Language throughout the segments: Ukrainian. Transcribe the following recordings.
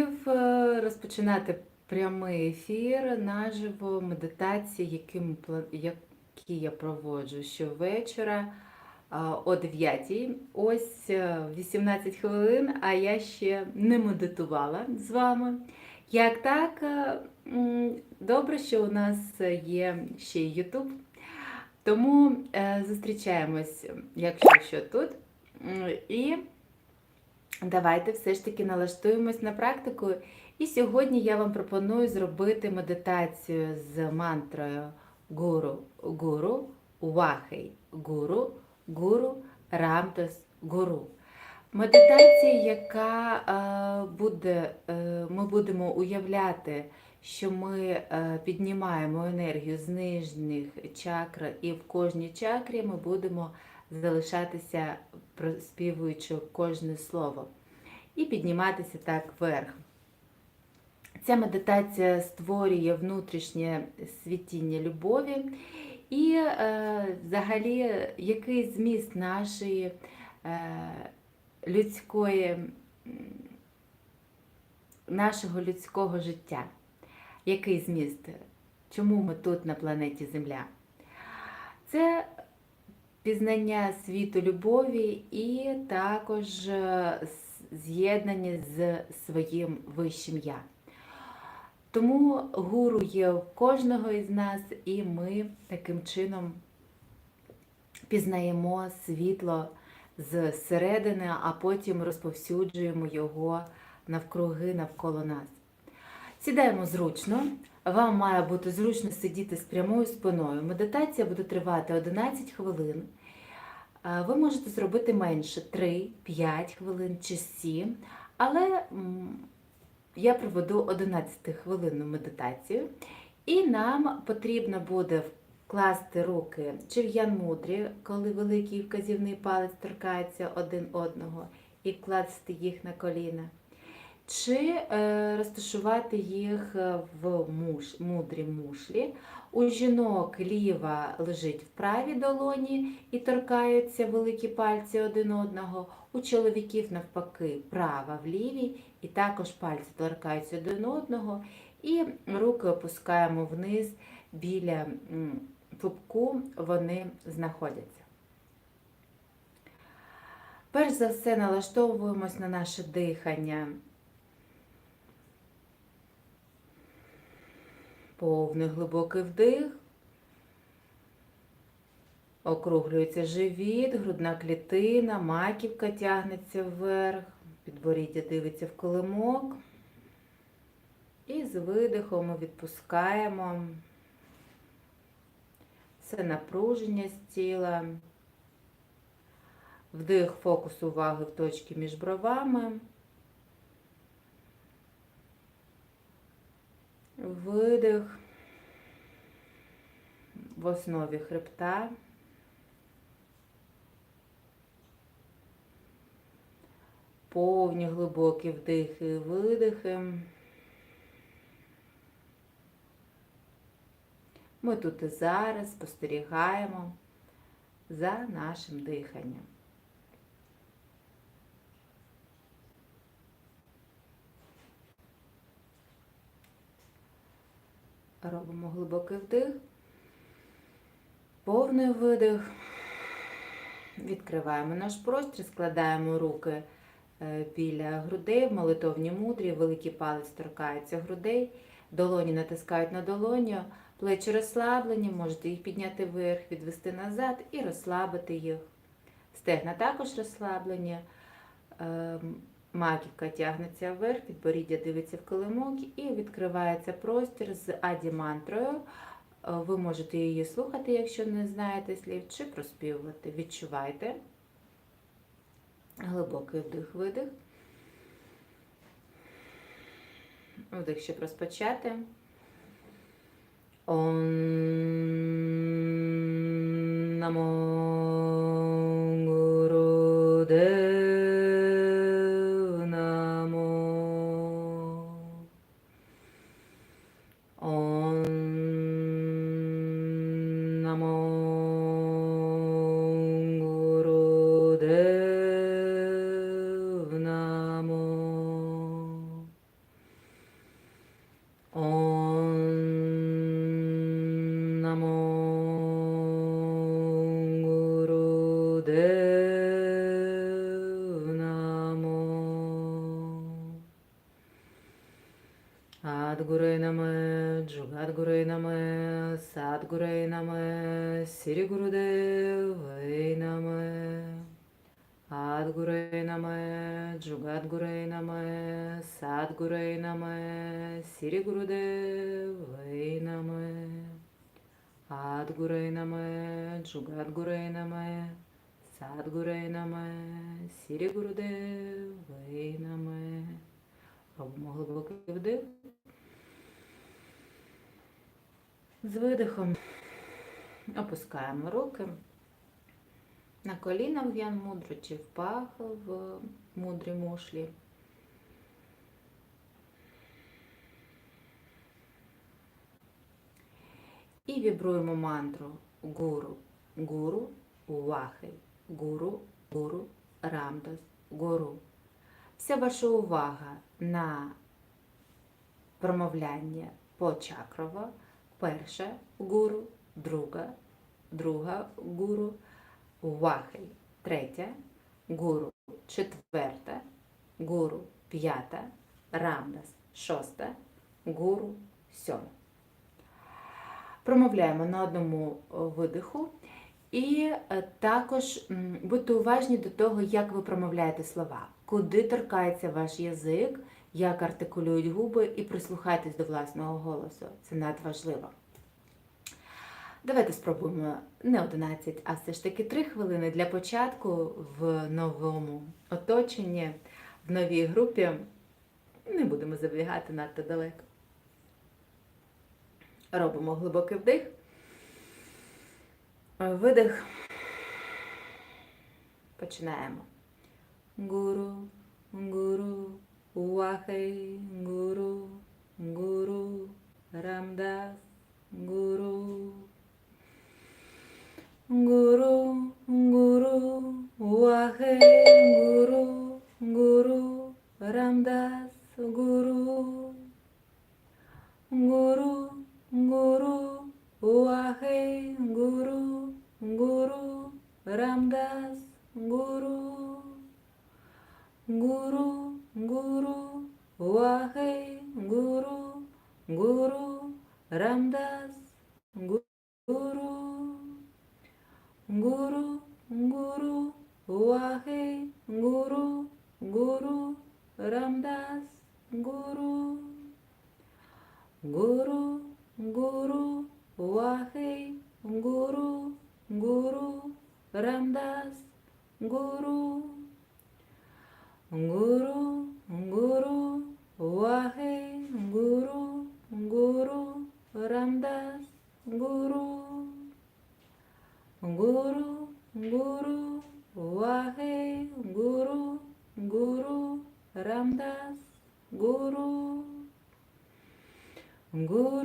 хотів е, розпочинати прямий ефір наживо медитації, які, я проводжу щовечора о 9. Ось е, 18 хвилин, а я ще не медитувала з вами. Як так, е, добре, що у нас є ще й YouTube. Тому е, зустрічаємось, якщо що тут. І давайте все ж таки налаштуємось на практику. І сьогодні я вам пропоную зробити медитацію з мантрою Гуру Гуру Вахей Гуру Гуру Рамтас Гуру. Медитація, яка е, буде, е, ми будемо уявляти, що ми е, піднімаємо енергію з нижніх чакр, і в кожній чакрі ми будемо залишатися, співуючи кожне слово, і підніматися так вверх. Ця медитація створює внутрішнє світіння любові і е, взагалі який зміст нашої е, людської, нашого людського життя. Який зміст? Чому ми тут на планеті Земля? Це пізнання світу любові і також е, з'єднання з своїм вищим я. Тому гуру є в кожного із нас, і ми таким чином пізнаємо світло з середини, а потім розповсюджуємо його навкруги навколо нас. Сідаємо зручно. Вам має бути зручно сидіти з прямою спиною. Медитація буде тривати 11 хвилин. Е, Ви можете зробити менше 3-5 хвилин чи 7, але я проведу 11 хвилинну медитацію, і нам потрібно буде вкласти руки чи в ян-мудрі, коли великий вказівний палець торкається один одного, і вкласти їх на коліна, чи е, розташувати їх е, в муш, мудрі мушлі. У жінок ліва лежить в правій долоні і торкаються великі пальці один одного. У чоловіків навпаки права в лівій, і також пальці торкаються один одного. І руки опускаємо вниз біля пупку, вони знаходяться. Перш за все налаштовуємось на наше дихання. Повний глибокий вдих. Округлюється живіт, грудна клітина, маківка тягнеться вверх, підборіддя дивиться в килимок. І з видихом ми відпускаємо все напруження з тіла. Вдих, фокус уваги в точці між бровами. Видих в основі хребта. Повні глибокі вдихи і видихи. Ми тут і зараз спостерігаємо за нашим диханням. Робимо глибокий вдих, повний видих. Відкриваємо наш простір, складаємо руки е, біля грудей в молитовній мудрі, великий палець торкається грудей, долоні натискають на долоню, плечі розслаблені, можете їх підняти вверх, відвести назад і розслабити їх. Стегна також розслаблені, ем, маківка тягнеться вверх, підборіддя дивиться в килимок і відкривається простір з аді-мантрою. Е, Ви можете її слухати, якщо не знаєте слів, чи проспівувати. Відчувайте. Глибокий вдих, видих. Вдих, щоб розпочати. Ом намо Сірі Гурудевей наме. Адгурей наме, Джугадгурей наме, Садгурей наме, Сірі Гурудевей наме. Адгурей наме, Джугадгурей наме, Садгурей наме, Сірі Гурудевей наме. Робимо глибокий вдих. З видихом опускаємо руки на коліна в ян мудру чи в пах в мудрій мушлі. І вібруємо мантру гуру, гуру, увахи, гуру, гуру, рамдас, гуру. Вся ваша увага на промовляння почакрово. Перша гуру, друга, друга гуру, вахи, третя, гуру, четверта, гуру, п'ята, рамдас, шоста, гуру, сьома. Промовляємо на одному видиху. І е, також будьте уважні до того, як ви промовляєте слова, куди торкається ваш язик, як артикулюють губи, і прислухайтесь до власного голосу. Це надважливо. Давайте спробуємо не 11, а все ж таки 3 хвилини для початку в новому оточенні, в новій групі. Не будемо забігати надто далеко. Робимо глибокий вдих. Видих. Починаємо. Гуру, гуру, Вахей, гуру, гуру, Рамдас, гуру. Гуру, гуру, Вахей, гуру, гуру, Рамдас, гуру. Гуру, гуру, Вахей, гуру, гуру, Рамдас, гуру. Гуру, гуру, Вахей, гуру, гуру, Рамдас, гуру. Гуру, гуру, Вахей, гуру, гуру, Рамдас, гуру. Гуру, гуру, Вахей, гуру, гуру, Рамдас, гуру. Гуру, гуру, Вахей, гуру, гуру, Рамдас, гуру. Гуру, гуру, Вахей, гуру, гуру, Рамдас, гуру. Гуру,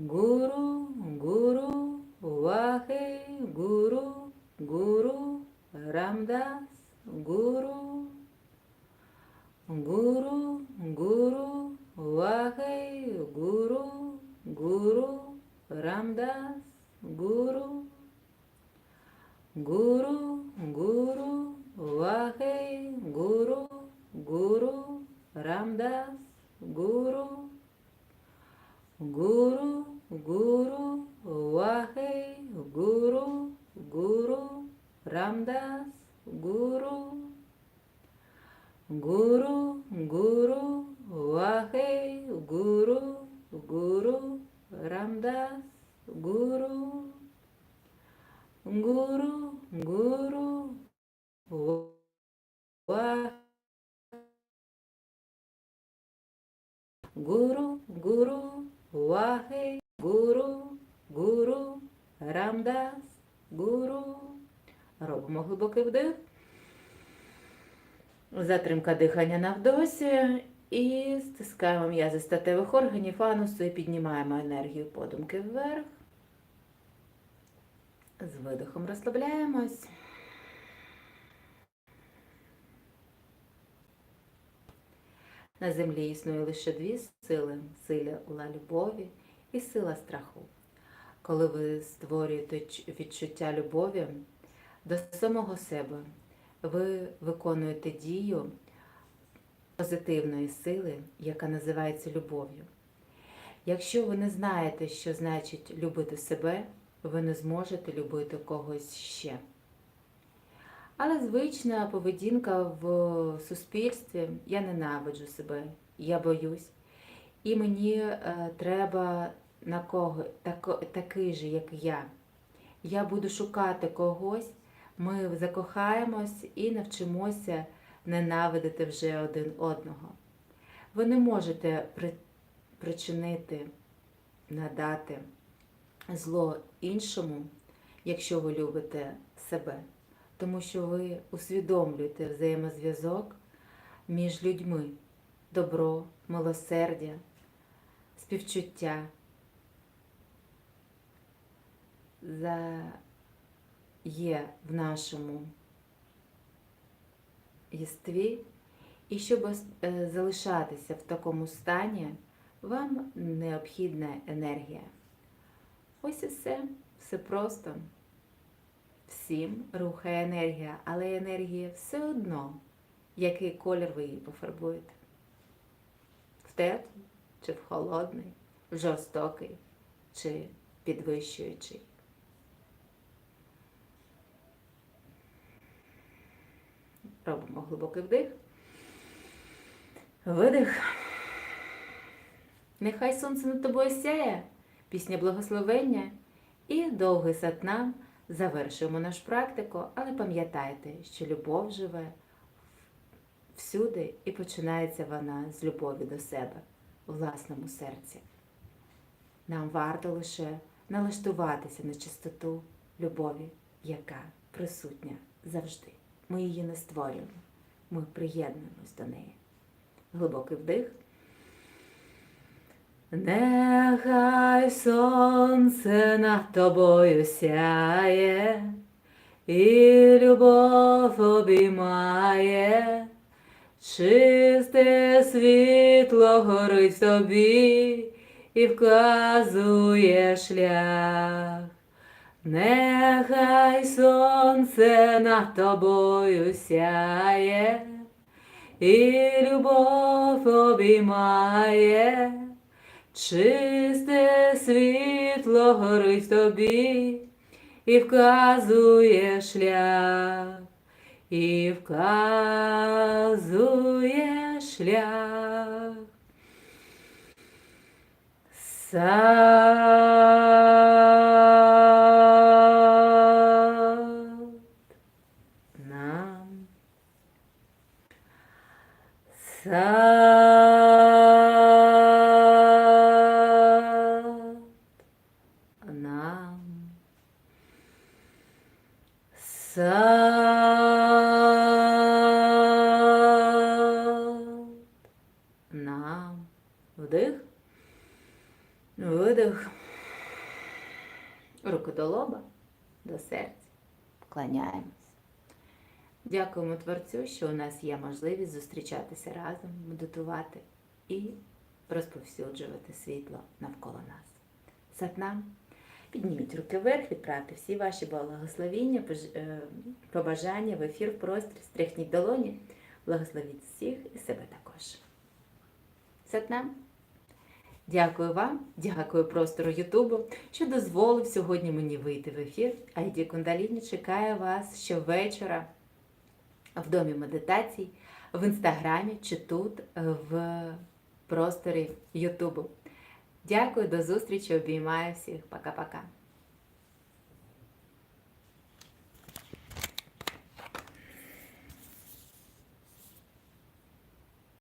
Guru Guru, Wahe, Guru Guru, रामदास, Guru. Guru Guru, Wahe, Guru Guru, रामदास, Guru. Guru Guru, Wahe, Guru Guru, रामदास, Guru. Guru Guru, wahai guru, guru, Ramdas, guru. Guru, guru, wahai guru, guru, Ramdas, guru. Guru, guru, wahai guru, guru, wahai гуру. Робимо глибокий вдих. Затримка дихання на вдосі. І стискаємо м'язи статевих органів анусу і піднімаємо енергію подумки вверх. З видихом розслабляємось. На землі існує лише дві сили сила любові і сила страху. Коли ви створюєте відчуття любові до самого себе, ви виконуєте дію позитивної сили, яка називається любов'ю. Якщо ви не знаєте, що значить любити себе, ви не зможете любити когось ще. Але звична поведінка в суспільстві я ненавиджу себе, я боюсь. І мені е, треба на кого тако, такий же, як я. Я буду шукати когось, ми закохаємось і навчимося ненавидити вже один одного. Ви не можете при, причинити, надати зло іншому, якщо ви любите себе тому що ви усвідомлюєте взаємозв'язок між людьми, добро, милосердя, співчуття. За... Є в нашому єстві, і щоб е, залишатися в такому стані, вам необхідна енергія. Ось і все, все просто всім рухає енергія, але енергія все одно, який колір ви її пофарбуєте. В теплий чи в холодний, в жорстокий чи підвищуючий. Робимо глибокий вдих. Видих. Нехай сонце над тобою сяє, пісня благословення і довгий сатнам – завершуємо нашу практику, але пам'ятайте, що любов живе всюди і починається вона з любові до себе власному серці. Нам варто лише налаштуватися на чистоту любові, яка присутня завжди. Ми її не створюємо, ми приєднуємось до неї. Глибокий вдих. Нехай сонце над тобою сяє, і любов обіймає, чисте світло горить в тобі і вказує шлях. Нехай сонце над тобою сяє, і любов обіймає. Чисте світло горить тобі і вказує шлях, і вказує шлях. Сад нам. Вдих. Видих. Руки до лоба, до серця. Вклоняємось. Дякуємо Творцю, що у нас є можливість зустрічатися разом, медитувати і розповсюджувати світло навколо нас. Сатнам, підніміть руки вверх, відправте всі ваші благословіння, е, побажання в ефір, в простір, стряхніть долоні, благословіть всіх і себе також. Сатнам. Дякую вам, дякую простору Ютубу, що дозволив сьогодні мені вийти в ефір. Айді Кундаліні чекає вас щовечора в домі медитацій в інстаграмі чи тут в просторі Ютубу. Дякую, до зустрічі, обіймаю всіх. Пока-пока.